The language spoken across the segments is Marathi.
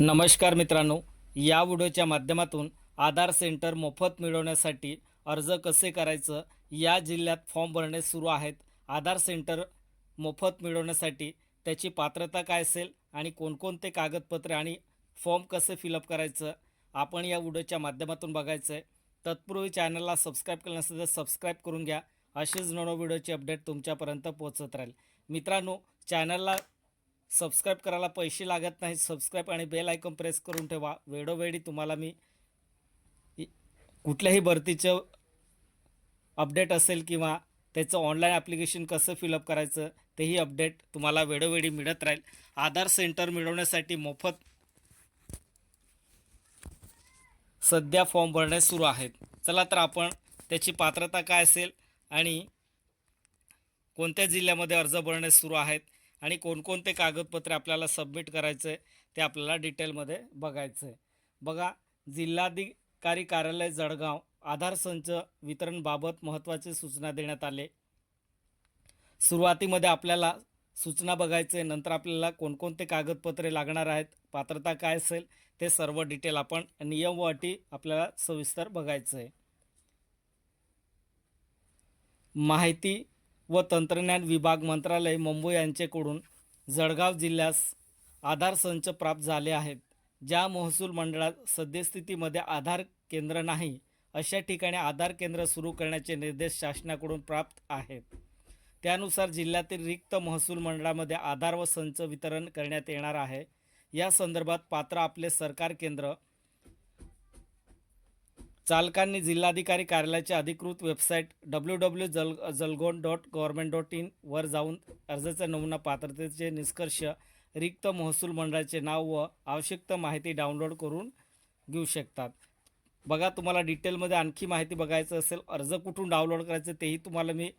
नमस्कार मित्रांनो या व्हिडिओच्या माध्यमातून आधार सेंटर मोफत मिळवण्यासाठी अर्ज कसे करायचं या जिल्ह्यात फॉर्म भरणे सुरू आहेत. आधार सेंटर मोफत मिळवण्यासाठी त्याची पात्रता काय असेल आणि कोणकोणते कागदपत्रे आणि फॉर्म कसे फिलअप करायचं आपण या व्हिडिओच्या माध्यमातून बघायचं आहे. तत्पूर्वी चॅनलला सबस्क्राईब केलं नसेल तर सबस्क्राईब करून घ्या. असेच नवो व्हिडिओची अपडेट तुमच्यापर्यंत पोहोचत राहील. मित्रांनो चॅनलला सबस्क्राईब करायला पैसे लागत नाही सबस्क्राईब आणि बेल आयकॉन प्रेस करून ठेवा. वेळोवेळी तुम्हाला मी कुठल्याही भरतीचं अपडेट असेल किंवा त्याचं ऑनलाईन ॲप्लिकेशन कसं फिलअप करायचं तेही अपडेट तुम्हाला वेळोवेळी मिळत राहील. आधार सेंटर मिळवण्यासाठी मोफत सध्या फॉर्म भरणे सुरू आहेत. चला तर आपण त्याची पात्रता काय असेल आणि कोणत्या जिल्ह्यामध्ये अर्ज भरणे सुरू आहेत आणि कोणकोणते कागदपत्रे आपल्याला सबमिट करायचं आहे ते आपल्याला डिटेलमध्ये बघायचं आहे बघा जिल्हाधिकारी कार्यालय जळगाव आधार संच वितरणबाबत महत्त्वाची सूचना देण्यात आले. सुरुवातीमध्ये आपल्याला सूचना बघायचं आहे नंतर आपल्याला कोणकोणते कागदपत्रे लागणार आहेत पात्रता काय असेल ते सर्व डिटेल आपण नियम व अटी आपल्याला सविस्तर बघायचं आहे माहिती व तंत्रज्ञान विभाग मंत्रालय मुंबई यांच्याकडून जळगाव जिल्ह्यास आधार संच प्राप्त झाले आहेत. ज्या महसूल मंडळात सद्यस्थितीमध्ये आधार केंद्र नाही अशा ठिकाणी आधार केंद्र सुरू करण्याचे निर्देश शासनाकडून प्राप्त आहेत. त्यानुसार जिल्ह्यातील रिक्त महसूल मंडळामध्ये आधार व संच वितरण करण्यात येणार आहे. या संदर्भात पात्र आपले सरकार केंद्र चालकांनी जिल्हाधिकारी कार्यालयाच्या अधिकृत वेबसाईट डब्ल्यू डब्ल्यू जल Jalgaon dot government dot in वर जाऊन अर्जाचा नमुना पात्रतेचे निष्कर्ष रिक्त महसूल मंडळाचे नाव व आवश्यक माहिती डाउनलोड करून घेऊ शकतात. बघा तुम्हाला डिटेलमध्ये आणखी माहिती बघायचं असेल अर्ज कुठून डाउनलोड करायचं तेही तुम्हाला मी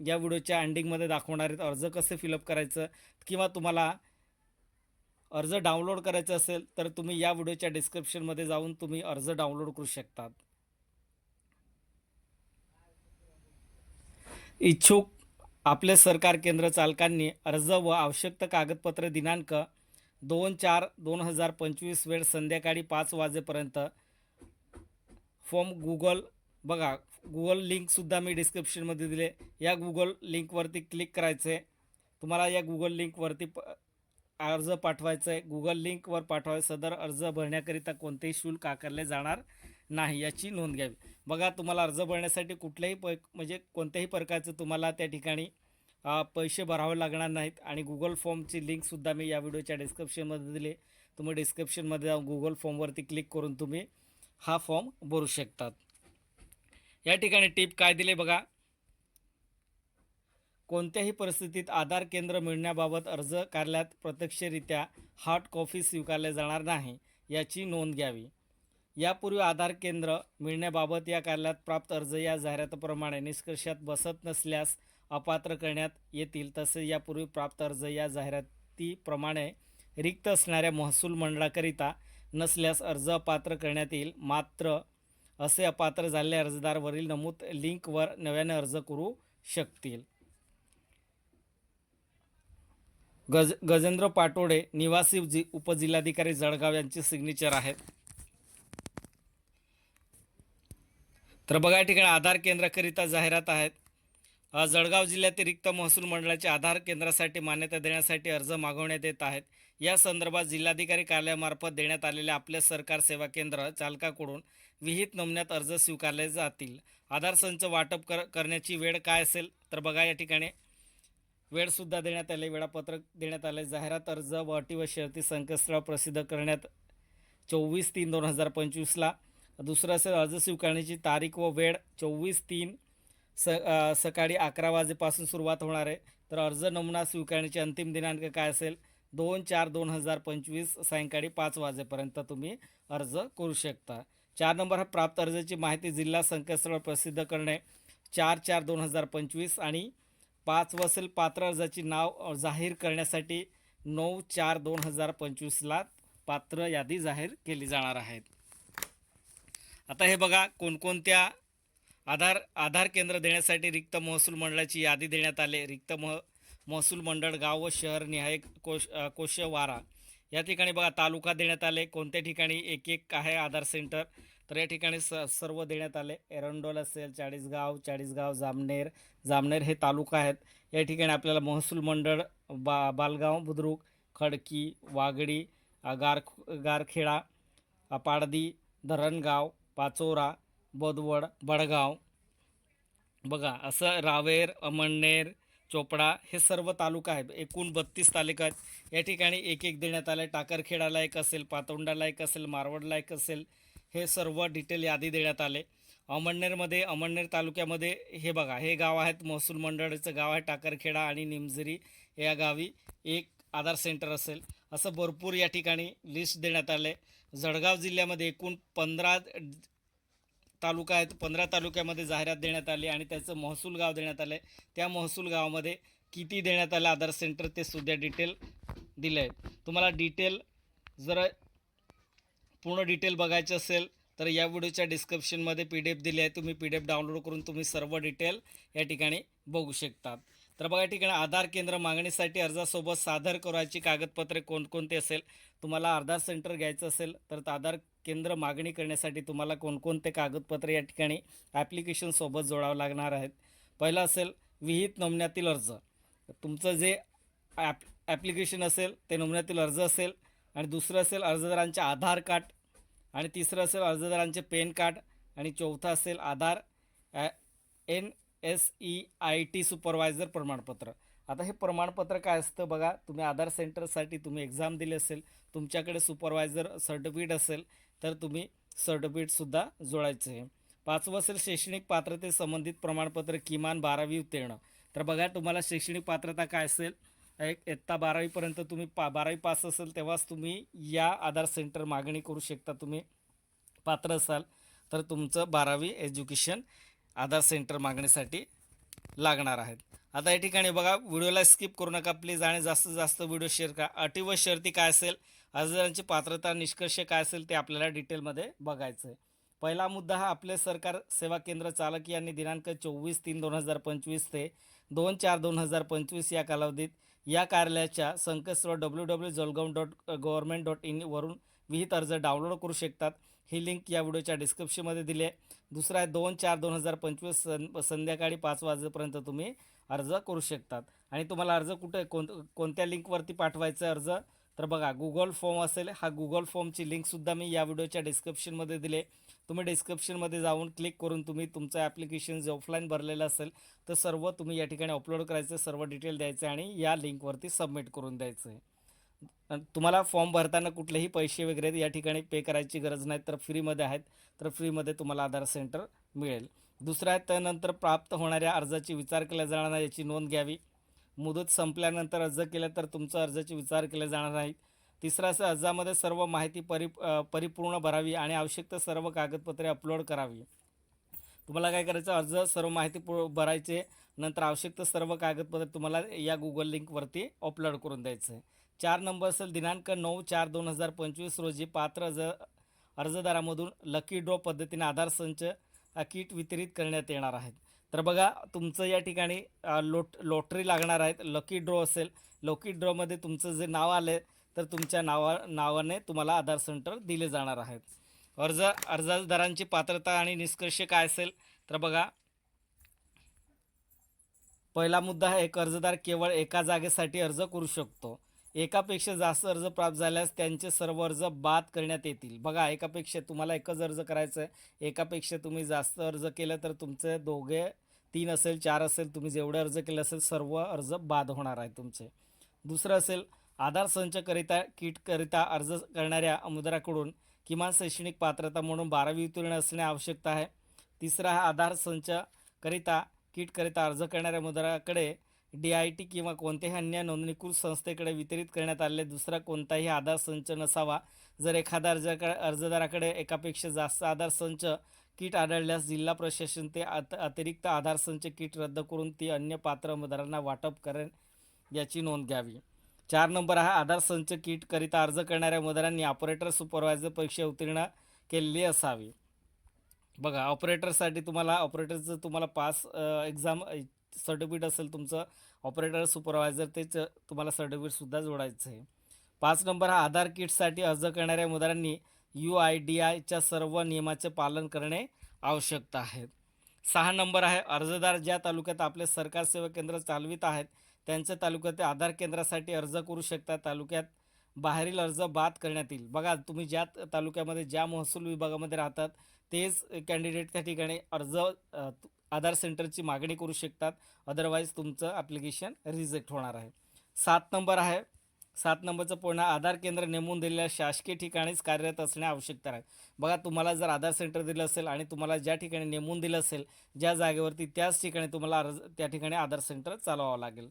या व्हिडिओच्या एंडिंगमध्ये दाखवणार आहेत अर्ज कसे फिलअप करायचं किंवा तुम्हाला अर्ज डाउनलोड करायचा असेल तर तुम्ही या व्हिडिओच्या डिस्क्रिप्शनमध्ये जाऊन तुम्ही अर्ज डाउनलोड करू शकतात. इच्छुक आपले सरकार केंद्र चालकांनी अर्ज व आवश्यक कागदपत्र दिनांक दोन चार दोन हजार पंचवीस वेळ संध्याकाळी पाच वाजेपर्यंत फॉर्म गुगल बघा गुगल लिंकसुद्धा मी डिस्क्रिप्शनमध्ये दिले. या गुगल लिंकवरती क्लिक करायचे. तुम्हाला या गुगल लिंकवरती प अर्ज पाठवायचा आहे गुगल लिंकवर पाठवाय सदर अर्ज भरण्याकरिता कोणतेही शुल्क आकारले जाणार नाही याची नोंद घ्यावी. बघा तुम्हाला अर्ज भरण्यासाठी कुठल्याही प म्हणजे कोणत्याही प्रकारचं तुम्हाला त्या ठिकाणी पैसे भरावे लागणार नाहीत. आणि गुगल फॉर्मची लिंकसुद्धा मी या व्हिडिओच्या डिस्क्रिप्शनमध्ये दिली. तुम्ही डिस्क्रिप्शनमध्ये जाऊन गुगल फॉर्मवरती क्लिक करून तुम्ही हा फॉर्म भरू शकतात. या ठिकाणी टीप काय दिले बघा. कोणत्याही परिस्थितीत आधार केंद्र मिळण्याबाबत अर्ज कार्यालयात प्रत्यक्षरित्या हार्ड कॉफी स्वीकारले जाणार नाही याची नोंद घ्यावी. यापूर्वी आधार केंद्र मिळण्याबाबत या कार्यालयात प्राप्त अर्ज या जाहिरातीप्रमाणे निष्कर्षात बसत नसल्यास अपात्र करण्यात येतील तसेच यापूर्वी प्राप्त अर्ज या जाहिरातीप्रमाणे रिक्त असणाऱ्या महसूल मंडळाकरिता नसल्यास अर्ज अपात्र करण्यात येईल. मात्र असे अपात्र झालेले अर्जदारवरील नमूद लिंकवर नव्याने अर्ज करू शकतील. गज गजेंद्र पाटोडे निवासी जि उपजिल्हाधिकारी जळगाव यांचे सिग्नेचर आहेत तर बघा या ठिकाणी आधार केंद्राकरिता जाहिरात आहेत. जळगाव जिल्ह्यातील रिक्त महसूल मंडळाच्या आधार केंद्रासाठी मान्यता देण्यासाठी अर्ज मागवण्यात येत आहेत. या संदर्भात जिल्हाधिकारी कार्यालयामार्फत देण्यात आलेल्या आपल्या सरकार सेवा केंद्र चालकाकडून विहित नमुन्यात अर्ज स्वीकारले जातील. आधार संच वाटप कर करण्याची वेळ काय असेल? तर बघा या ठिकाणी वेळसुद्धा देण्यात आले वेळापत्रक देण्यात आले. जाहिरात अर्ज व अटी व शर्ती संकेतस्थळ प्रसिद्ध करण्यात चोवीस तीन दोन हजार पंचवीसला दुसरं असेल अर्ज स्वीकारण्याची तारीख व वेळ चोवीस तीन स सकाळी अकरा वाजेपासून सुरुवात होणार आहे. तर अर्ज नमुना स्वीकारण्याची अंतिम दिनांक काय असेल? दोन चार दोन हजार पंचवीस सायंकाळी पाच वाजेपर्यंत तुम्ही अर्ज करू शकता. चार नंबर हा प्राप्त अर्जाची माहिती जिल्हा संकेतस्थळ प्रसिद्ध करणे. चार चार दोन हजार पंचवीस आणि पाच वसल पात्र अर्जाची नाव जाहीर करण्यासाठी नऊ चार दोन हजार पंचवीसला पात्र यादी जाहीर केली जाणार आहेत. आता हे बघा कोणकोणत्या आधार आधार केंद्र देण्यासाठी रिक्त महसूल मंडळाची यादी देण्यात आले. रिक्त मह महसूल मंडळ गाव व शहर निहाय कोश कोशवारा या ठिकाणी बघा तालुका देण्यात आले. कोणत्या ठिकाणी एक एक आहे आधार सेंटर? तर या ठिकाणी स सर्व देण्यात आले. एरंडोल असेल चाळीसगाव चाळीसगाव जामनेर. जामनेर हे तालुका आहेत. या ठिकाणी आपल्याला महसूल मंडळ बा बालगाव बुद्रुक खडकी वागडी गार गारखेडा पाडदी धरणगाव पाचोरा बोदवड बडगाव. बघा असं रावेर अमळनेर चोपडा हे सर्व तालुका आहेत. एकूण बत्तीस तालुका आहेत. या ठिकाणी एक एक देण्यात आलं. आहे टाकरखेडाला एक असेल पातोंडाला एक असेल मारवडला एक असेल हे सर्व डिटेल यादी देण्यात आले. अमळनेरमध्ये अमळनेर तालुक्यामध्ये हे बघा हे गाव आहेत महसूल मंडळाचं गाव आहे टाकरखेडा आणि निमझरी या गावी एक आधार सेंटर असेल. असं भरपूर या ठिकाणी लिस्ट देण्यात आले. जळगाव जिल्ह्यामध्ये एकूण पंधरा तालुका आहेत पंधरा तालुक्यामध्ये जाहिरात देण्यात आली आणि त्याचं महसूल गाव देण्यात आलं आहे त्या महसूल गावामध्ये किती देण्यात आलं आधार सेंटर ते सुद्धा डिटेल दिलं आहे तुम्हाला डिटेल जर पूर्ण डिटेल बघायचं असेल तर या व्हिडिओच्या डिस्क्रिप्शनमध्ये पी डी एफ दिली आहे. तुम्ही पी डी एफ डाउनलोड करून तुम्ही सर्व डिटेल या ठिकाणी बघू शकतात. तर बघा या ठिकाणी आधार केंद्र मागणीसाठी अर्जासोबत सादर करायची कागदपत्रे कोणकोणती असेल तुम्हाला आधार सेंटर घ्यायचं असेल तर आधार केंद्र मागणी करण्यासाठी तुम्हाला कोणकोणते कागदपत्रे या ठिकाणी ॲप्लिकेशनसोबत जोडावं लागणार आहेत. पहिलं असेल विहित नमुन्यातील अर्ज. तुमचं जे ॲप ॲप्लिकेशन असेल ते नमुन्यातील अर्ज असेल आणि दुसरं असेल अर्जदारांचे आधार कार्ड आणि तिसरं असेल अर्जदारांचे पॅन कार्ड आणि चौथं असेल Aadhaar N S E I T supervisor प्रमाणपत्र. आता हे प्रमाणपत्र काय असतं बघा तुम्ही आधार सेंटरसाठी तुम्ही एक्झाम दिली असेल तुमच्याकडे सुपरवायझर सर्टिफिकेट असेल तर तुम्ही सर्टिफिकेटसुद्धा जोडायचं आहे. पाचवं असेल शैक्षणिक पात्रते संबंधित प्रमाणपत्र किमान बारावी उत्तीर्ण. तर बघा तुम्हाला शैक्षणिक पात्रता काय असेल? एक इयत्ता बारावीपर्यंत तुम्ही पा बारावी पास असेल तेव्हाच तुम्ही या आधार सेंटर मागणी करू शकता तुम्ही पात्र असाल. तर तुमचं बारावी एज्युकेशन आधार सेंटर मागणीसाठी लागणार आहेत आता या ठिकाणी बघा व्हिडिओला स्किप करू नका प्लीज आणि जास्तीत जास्त व्हिडिओ शेअर करा. अटी व शर्ती काय असेल अर्जदारांची पात्रता निष्कर्ष काय असेल ते आपल्याला डिटेलमध्ये बघायचं आहे पहिला मुद्दा हा आपले सरकार सेवा केंद्र चालक यांनी दिनांक चोवीस तीन दोन हजार पंचवीस ते दोन चार दोन हजार पंचवीस या कालावधीत या कार्यालयाच्या संकेतस्थळ W W Jalgaon dot government dot in वरून विहित अर्ज डाउनलोड करू शकतात. ही लिंक या व्हिडिओच्या डिस्क्रिप्शनमध्ये दिली आहे. दुसरा आहे दोन चार दोन हजार पंचवीस सं संध्याकाळी पाच वाजेपर्यंत तुम्ही अर्ज करू शकतात. आणि तुम्हाला अर्ज कुठे कोण कोणत्या लिंकवरती पाठवायचा अर्ज? तर बघा गुगल फॉर्म असेल हा गुगल फॉर्मची लिंकसुद्धा मी या व्हिडिओच्या डिस्क्रिप्शनमध्ये दिले तुम्ही डिस्क्रिप्शनमध्ये जाऊन क्लिक करून तुम्ही तुमचं ॲप्लिकेशन जे ऑफलाईन भरलेलं असेल तर सर्व तुम्ही या ठिकाणी अपलोड करायचं सर्व डिटेल द्यायचं आणि या लिंकवरती सबमिट करून द्यायचं. आहे तुम्हाला फॉर्म भरताना कुठलेही पैसे वगैरे या ठिकाणी पे करायची गरज नाही तर फ्रीमध्ये आहेत तर फ्रीमध्ये तुम्हाला आधार सेंटर मिळेल. दुसरं आहे त्यानंतर प्राप्त होणाऱ्या अर्जाची विचार केला जाणार नाही याची नोंद घ्यावी. मुदत संपल्यानंतर अर्ज केला तर तुमचा अर्जाची विचार केला जाणार नाही तिसरं असं अर्जामध्ये सर्व माहिती परि परिपूर्ण भरावी आणि आवश्यक तर सर्व कागदपत्रे अपलोड करावी. तुम्हाला काय करायचं? अर्ज सर्व माहिती पु भरायचे नंतर आवश्यक तर सर्व कागदपत्र तुम्हाला या गुगल लिंकवरती अपलोड करून द्यायचं. आहे चार नंबर असेल दिनांक नऊ चार दोन हजार पंचवीस रोजी पात्र अर्ज अर्जदारामधून लकी ड्रॉ पद्धतीने आधार संच किट वितरित करण्यात येणार आहेत. तर बघा तुमचं या ठिकाणी लोट लॉटरी लागणार आहेत. लकी ड्रॉ असेल लकी ड्रॉमध्ये तुमचं जे नाव आलं तर तुमच्या नावा नावाने तुम्हाला आधार सेंटर दिले जाणार आहेत. अर्ज अर्जदारांची पात्रता आणि निष्कर्ष काय असेल तर बघा. पहिला मुद्दा आहे एक अर्जदार केवळ एका जागेसाठी अर्ज करू शकतो. एकापेक्षा जास्त अर्ज प्राप्त झाल्यास त्यांचे सर्व अर्ज बाद करण्यात येतील. बघा एकापेक्षा तुम्हाला एकच अर्ज करायचं आहे एकापेक्षा तुम्ही जास्त अर्ज केलं तर तुमचे दोघे तीन असेल चार असेल तुम्ही जेवढे अर्ज केले असेल सर्व अर्ज बाद होणार आहे तुमचे. दुसरं असेल आधार संचकरिता किटकरिता अर्ज करणाऱ्या अमुदाराकडून किमान शैक्षणिक पात्रता म्हणून बारावी उत्तीर्ण असणे आवश्यकता आहे. तिसरा हा आधार संचकरिता किटकरिता अर्ज करणाऱ्या मुदाराकडे डी आय टी किंवा कोणत्याही अन्य नोंदणीकृत संस्थेकडे वितरित करण्यात आलेले दुसरा कोणताही आधार संच नसावा. जर एखादा अर्जकडे अर्जदाराकडे एकापेक्षा जास्त आधार संच किट आढळल्यास जिल्हा प्रशासन ते अत अतिरिक्त आधार संच किट रद्द करून ती अन्य पात्र उमेदवारांना वाटप करेन याची नोंद घ्यावी. चार नंबर हा आधार संच किटकरिता अर्ज करणाऱ्या उमेदवारांनी ऑपरेटर सुपरवायझर परीक्षा उत्तीर्ण केलेली असावी. बघा ऑपरेटरसाठी तुम्हाला ऑपरेटरचं तुम्हाला पास एक्झाम सर्टिफिकेट असेल तुमचं ऑपरेटर सुपरवायझर तेच तुम्हाला सर्टिफिकेटसुद्धा जोडायचं आहे पाच नंबर हा आधार किटसाठी अर्ज करणाऱ्या उमेदवारांनी यू आय डी आयच्या सर्व नियमाचे पालन करणे आवश्यकता आहे. सहा नंबर आहे. अर्जदार ज्या तालुक्यात आपले सरकार सेवा केंद्र चालवित आहेत त्यांचं तालुक्यात आधार केंद्रासाठी अर्ज करू शकतात तालुक्यात बाहेरील अर्ज बाद करण्यात येईल. बघा तुम्ही ज्या तालुक्यामध्ये ज्या महसूल विभागामध्ये राहतात तेच कॅन्डिडेट त्या ठिकाणी अर्ज आधार सेंटरची मागणी करू शकतात. अदरवाईज तुमचं ॲप्लिकेशन रिजेक्ट होणार आहे. सात नंबर आहे. सात नंबरचं पूर्ण आधार केंद्र नेमून दिलेल्या शासकीय ठिकाणीच कार्यरत असणे आवश्यकता आहे. बघा तुम्हाला जर आधार सेंटर दिलं असेल आणि तुम्हाला ज्या ठिकाणी नेमून दिलं असेल ज्या जागेवरती त्याच ठिकाणी तुम्हाला अर्ज त्या ठिकाणी आधार सेंटर चालवावं लागेल.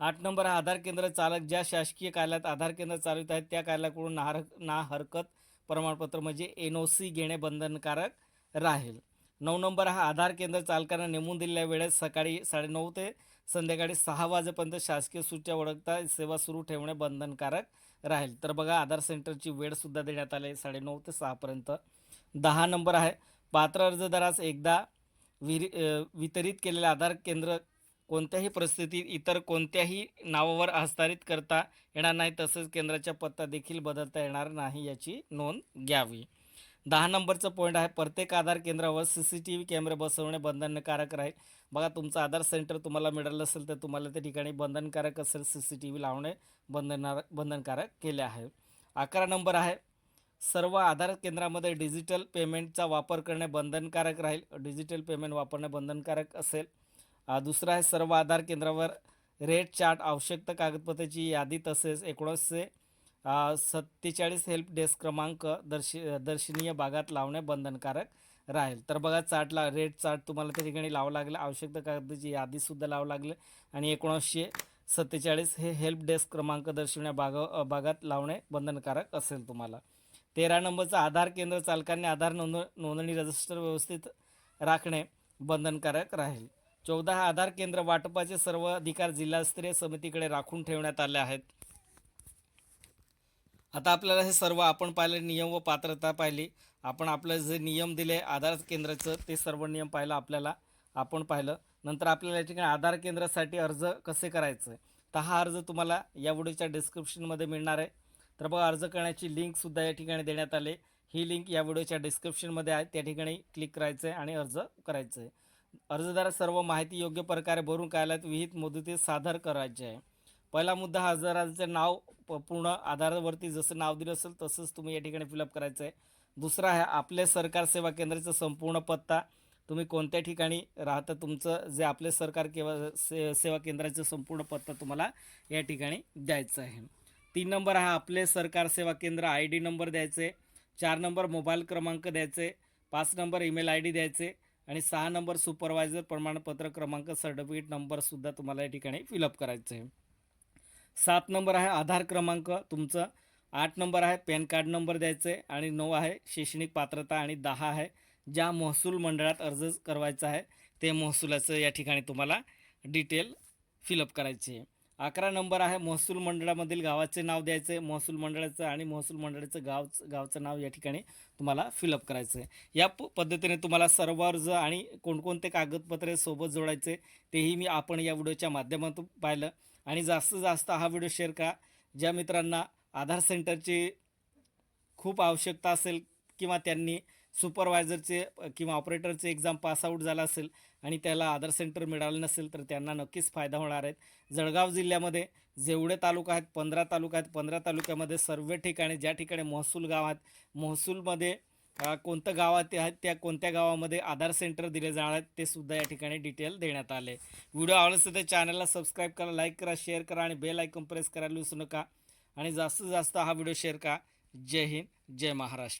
आठ नंबर हा आधार केंद्र चालक ज्या शासकीय कार्यालयात आधार केंद्र चालवित आहेत त्या कार्यालयाकडून ना ना हरकत प्रमाणपत्र म्हणजे एन ओ सी घेणे बंधनकारक राहील. नऊ नंबर हा आधार केंद्र चालकांना नेमून दिलेल्या वेळेत सकाळी साडेनऊ ते संध्याकाळी सहा वाजेपर्यंत शासकीय सूचना ओळखता सेवा सुरू ठेवणे बंधनकारक राहील. तर बघा आधार सेंटरची वेळसुद्धा देण्यात आली आहे साडेनऊ ते सहापर्यंत दहा नंबर आहे पात्र अर्जदारास एकदा विरी वितरित केलेले आधार केंद्र कोणत्याही परिस्थितीत इतर कोणत्याही नावावर हस्तांतरित करता येणार नाही तसेच केंद्राचा पत्ता देखील बदलता येणार नाही याची नोंद घ्यावी. दहा नंबरचं पॉईंट आहे प्रत्येक आधार केंद्रावर सी सी टी व्ही कॅमेरे बसवणे बंधनकारक राहील. बघा तुमचं आधार सेंटर तुम्हाला मिळालं असेल तर तुम्हाला त्या ठिकाणी बंधनकारक असेल सी सी टी व्ही लावणे बंधनार बंधनकारक केले आहे. अकरा नंबर आहे सर्व आधार केंद्रामध्ये डिजिटल पेमेंटचा वापर करणे बंधनकारक राहील. डिजिटल पेमेंट वापरणे बंधनकारक असेल. दुसरं आहे सर्व आधार केंद्रावर रेट चार्ट आवश्यक कागदपत्राची यादी तसेच एकोणीसशे सत्तेचाळीस हेल्प डेस्क क्रमांक दर्शी दर्शनीय भागात लावणे बंधनकारक राहील. तर बघा चार्टला रेट चार्ट तुम्हाला त्या ठिकाणी लावावं लागेल. आवश्यकता कागदाची यादीसुद्धा लावावं लागले. आणि एकोणीसशे सत्तेचाळीस हे हेल्प डेस्क क्रमांक दर्शवण्या भाग भागात लावणे बंधनकारक असेल तुम्हाला. तेरा नंबरचं आधार केंद्र चालकांनी आधार नोंद नोंदणी रजिस्टर व्यवस्थित राखणे बंधनकारक राहील. चौदा हा आधार केंद्र वाटपाचे सर्व अधिकार जिल्हास्तरीय समितीकडे राखून ठेवण्यात आले आहेत. आता आपल्याला हे सर्व आपण पाहिले नियम व पात्रता पाहिली. आपण आपलं जे नियम दिले आधार केंद्राचं ते सर्व नियम पाहिलं आपल्याला. आपण पाहिलं. नंतर आपल्याला या ठिकाणी आधार केंद्रासाठी अर्ज कसे करायचं? आहे तर हा अर्ज तुम्हाला या व्हिडिओच्या डिस्क्रिप्शनमध्ये मिळणार आहे. तर बघा अर्ज करण्याची लिंकसुद्धा या ठिकाणी देण्यात आले. ही लिंक या व्हिडिओच्या डिस्क्रिप्शनमध्ये आहे. त्या ठिकाणी क्लिक करायचं आहे आणि अर्ज करायचं आहे अर्जदार सर्व माहिती योग्य प्रकारे भरून कार्यालयात विहित मुदतीत सादर करायचे आहे. पहिला मुद्दा हा अर्जदाराचं नाव प- पूर्ण आधारावरती जसं नाव दिलं असेल तसंच तुम्ही या ठिकाणी फिलअप करायचं आहे दुसरा आहे आपले सरकार सेवा केंद्राचा संपूर्ण पत्ता तुम्ही कोणत्या ठिकाणी राहता तुमचं जे आपले सरकार किंवा से सेवा केंद्राचं संपूर्ण पत्ता तुम्हाला या ठिकाणी द्यायचं आहे. तीन नंबर हा आपले सरकार सेवा केंद्र आय डी नंबर द्यायचे चार नंबर मोबाईल क्रमांक द्यायचे पाच नंबर ईमेल आय डी द्यायचे आणि सहा नंबर सुपरवायझर प्रमाणपत्र क्रमांक सर्टिफिकेट नंबरसुद्धा तुम्हाला या ठिकाणी फिलअप करायचं आहे सात नंबर आहे आधार क्रमांक तुमचं. आठ नंबर आहे पॅन कार्ड नंबर द्यायचं आहे आणि नऊ आहे शैक्षणिक पात्रता आणि दहा आहे ज्या महसूल मंडळात अर्ज करवायचा आहे ते महसुलाचं या ठिकाणी तुम्हाला डिटेल फिलअप करायची आहे अकरा नंबर आहे महसूल मंडळामधील गावाचे नाव द्यायचे महसूल मंडळाचं आणि महसूल मंडळाचं गावचं गावचं नाव या ठिकाणी तुम्हाला फिलअप करायचं आहे या प पद्धतीने तुम्हाला सर्व अर्ज आणि कोणकोणते कागदपत्रे सोबत जोडायचे तेही मी आपण या व्हिडिओच्या माध्यमातून पाहिलं. आणि जास्तीत जास्त हा व्हिडिओ शेअर करा. ज्या मित्रांना आधार सेंटरची खूप आवश्यकता असेल किंवा त्यांनी सुपरवायझरचे किंवा ऑपरेटरचे एक्झाम पासआउट झाला असेल आणि त्याला आधार सेंटर मिळालं नसेल तर त्यांना नक्कीच फायदा होणार आहे. जळगाव जिल्ह्यामध्ये जेवढे तालुका आहेत पंधरा तालुका आहेत पंधरा तालुक्यामध्ये सर्व ठिकाणी ज्या ठिकाणी महसूल गाव आहेत महसूलमध्ये कोणतं गावात आहेत त्या कोणत्या गावामध्ये आधार सेंटर दिले जाणार आहेत ते सुद्धा या ठिकाणी डिटेल देण्यात आले. व्हिडिओ आवडला असेल तर चॅनलला सबस्क्राईब करा लाईक करा शेअर करा आणि बेल आयकॉन प्रेस करायला विसरू नका. आणि जास्तीत जास्त हा व्हिडिओ शेअर करा. जय हिंद जय महाराष्ट्र.